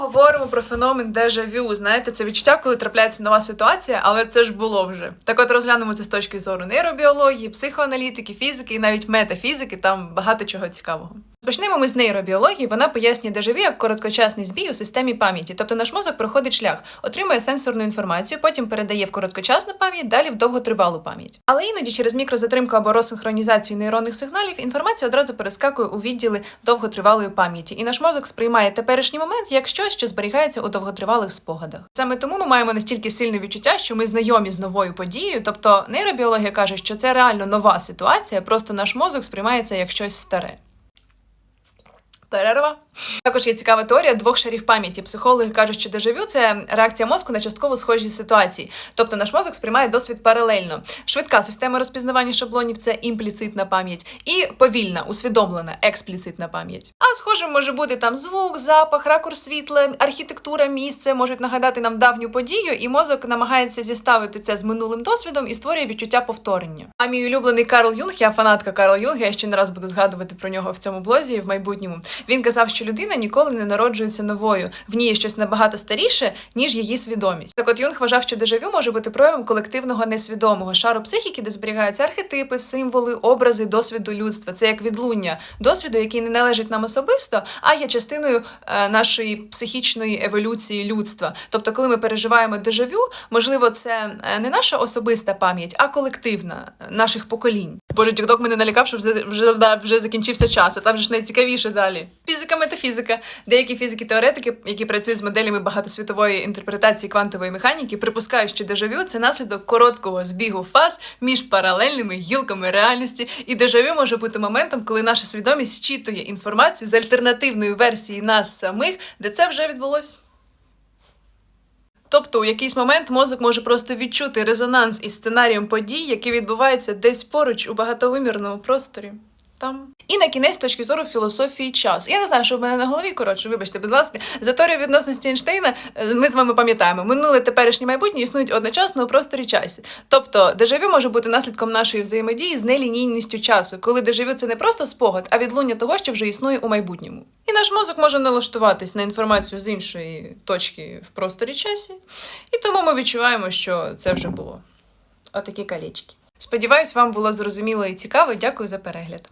Поговоримо про феномен дежавю. Знаєте, це відчуття, коли трапляється нова ситуація, але це ж було вже. Так от розглянемо це з точки зору нейробіології, психоаналітики, фізики і навіть метафізики. Там багато чого цікавого. Почнемо ми з нейробіології. Вона пояснює дежавю як короткочасний збій у системі пам'яті. Тобто наш мозок проходить шлях, отримує сенсорну інформацію, потім передає в короткочасну пам'ять, далі в довготривалу пам'ять. Але іноді через мікрозатримку або розсинхронізацію нейронних сигналів інформація одразу перескакує у відділи довготривалої пам'яті, і наш мозок сприймає теперішній момент як щось, що зберігається у довготривалих спогадах. Саме тому ми маємо настільки сильне відчуття, що ми знайомі з новою подією. Тобто нейробіологія каже, що це реально нова ситуація, просто наш мозок сприймається як щось старе. Перерва. Також є цікава теорія двох шарів пам'яті. Психологи кажуть, що дежавю це реакція мозку на частково схожі ситуації. Тобто наш мозок сприймає досвід паралельно. Швидка система розпізнавання шаблонів це імпліцитна пам'ять, і повільна, усвідомлена, експліцитна пам'ять. А схожим може бути там звук, запах, ракурс світла, архітектура, місце можуть нагадати нам давню подію, і мозок намагається зіставити це з минулим досвідом і створює відчуття повторення. А мій улюблений Карл Юнг, я фанатка Карл Юнга, я ще не раз буду згадувати про нього в цьому блозі в майбутньому. Він казав, що людина ніколи не народжується новою. В ній є щось набагато старіше, ніж її свідомість. Так от Юнг вважав, що дежавю може бути проявом колективного несвідомого шару психіки, де зберігаються архетипи, символи, образи досвіду людства. Це як відлуння досвіду, який не належить нам особисто, а є частиною е, нашої психічної еволюції людства. Тобто, коли ми переживаємо дежавю, можливо, це е, не наша особиста пам'ять, а колективна е, наших поколінь. Боже, TikTok мене налякав, що вже вже, вже закінчився час, а там же ж найцікавіше далі. Фізика, метафізика. Деякі фізики-теоретики, які працюють з моделями багатосвітової інтерпретації квантової механіки, припускають, що дежавю це наслідок короткого збігу фаз між паралельними гілками реальності, і дежавю може бути моментом, коли наша свідомість зчитує інформацію з альтернативної версії нас самих, де це вже відбулось. Тобто у якийсь момент мозок може просто відчути резонанс із сценарієм подій, які відбуваються десь поруч у багатовимірному просторі. Там. І на кінець з точки зору філософії часу. Я не знаю, що в мене на голові, коротше, вибачте, будь ласка, за теорією відносності Ейнштейна е, ми з вами пам'ятаємо, минуле теперішнє майбутнє існують одночасно у просторі часі. Тобто, дежавю може бути наслідком нашої взаємодії з нелінійністю часу, коли дежавю це не просто спогад, а відлуння того, що вже існує у майбутньому. І наш мозок може налаштуватись на інформацію з іншої точки в просторі часі, і тому ми відчуваємо, що це вже було. Отакі колечки. Сподіваюсь, вам було зрозуміло і цікаво. Дякую за перегляд.